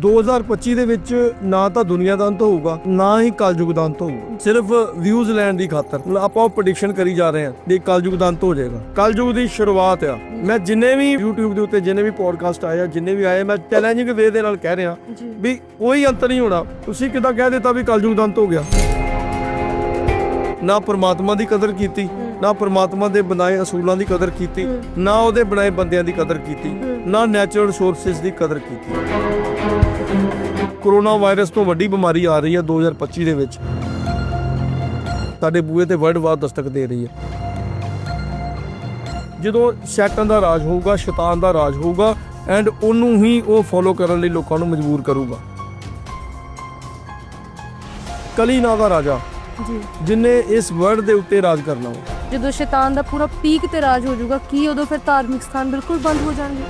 2025 ਦੇ ਵਿੱਚ ਨਾ ਤਾਂ ਦੁਨੀਆ ਦਾ ਅੰਤ ਹੋਊਗਾ ਨਾ ਹੀ ਕਲਯੁਗ ਦਾ ਅੰਤ ਹੋਊਗਾ। ਸਿਰਫ ਵਿਊਜ਼ ਲੈਣ ਦੀ ਖਾਤਰ ਆਪਾਂ ਉਹ ਪ੍ਰੈਡਿਕਸ਼ਨ ਕਰੀ ਜਾ ਰਹੇ ਹਾਂ ਕਿ ਕਲਯੁਗ ਦਾ ਅੰਤ ਹੋ ਜਾਏਗਾ। ਕਲਯੁਗ ਦੀ ਸ਼ੁਰੂਆਤ ਆ। ਮੈਂ ਜਿੰਨੇ ਵੀ YouTube ਦੇ ਉੱਤੇ ਜਿੰਨੇ ਵੀ ਪੋਡਕਾਸਟ ਆਏ ਆ ਜਿੰਨੇ ਵੀ ਆਏ ਮੈਂ ਚੈਲੰਜਿੰਗ ਵੇ ਦੇ ਨਾਲ ਕਹਿ ਰਿਹਾ ਵੀ ਕੋਈ ਅੰਤ ਨਹੀਂ ਹੋਣਾ। ਤੁਸੀਂ ਕਿਦਾਂ ਕਹਿ ਦਿੱਤਾ ਵੀ ਕਲਯੁਗ ਦਾ ਅੰਤ ਹੋ ਗਿਆ? ਨਾ ਪਰਮਾਤਮਾ ਦੀ ਕਦਰ ਕੀਤੀ ਨਾ ਪਰਮਾਤਮਾ ਦੇ ਬਣਾਏ ਅਸੂਲਾਂ ਦੀ ਕਦਰ ਕੀਤੀ ਨਾ ਉਹਦੇ ਬਣਾਏ ਬੰਦਿਆਂ ਦੀ ਕਦਰ ਕੀਤੀ ਨਾ ਨੈਚੁਰਲ ਰਿਸੋਰਸਸ ਦੀ ਕਦਰ ਕੀਤੀ। ਕਰੋਨਾ ਵਾਇਰਸ ਤੋਂ ਵੱਡੀ ਬਿਮਾਰੀ ਆ ਰਹੀ ਹੈ 2025 ਦੇ ਵਿੱਚ। ਸਾਡੇ ਬੂਏ ਤੇ ਵਰਲਡ ਵਾਰ ਦਸਤਕ ਦੇ ਰਹੀ ਹੈ। ਜਦੋਂ ਸ਼ੈਤਾਨ ਦਾ ਰਾਜ ਹੋਊਗਾ ਸ਼ੈਤਾਨ ਦਾ ਰਾਜ ਹੋਊਗਾ ਐਂਡ ਉਹਨੂੰ ਹੀ ਉਹ ਫੋਲੋ ਕਰਨ ਲਈ ਲੋਕਾਂ ਨੂੰ ਮਜਬੂਰ ਕਰੂਗਾ। ਕਲੀ ਨਾਂ ਦਾ ਰਾਜਾ ਜੀ। ਜਿਨੇ ਇਸ ਵਰਲਡ ਦੇ ਉੱਤੇ ਰਾਜ ਕਰਨਾ ਵਾ ਜਦੋਂ ਸ਼ੈਤਾਨ ਦਾ ਪੂਰਾ ਪੀਕ ਤੇ ਰਾਜ ਹੋ ਜਾਊਗਾ, ਕੀ ਉਦੋਂ ਫਿਰ ਧਾਰਮਿਕ ਸਥਾਨ ਬਿਲਕੁਲ ਬੰਦ ਹੋ ਜਾਣਗੇ?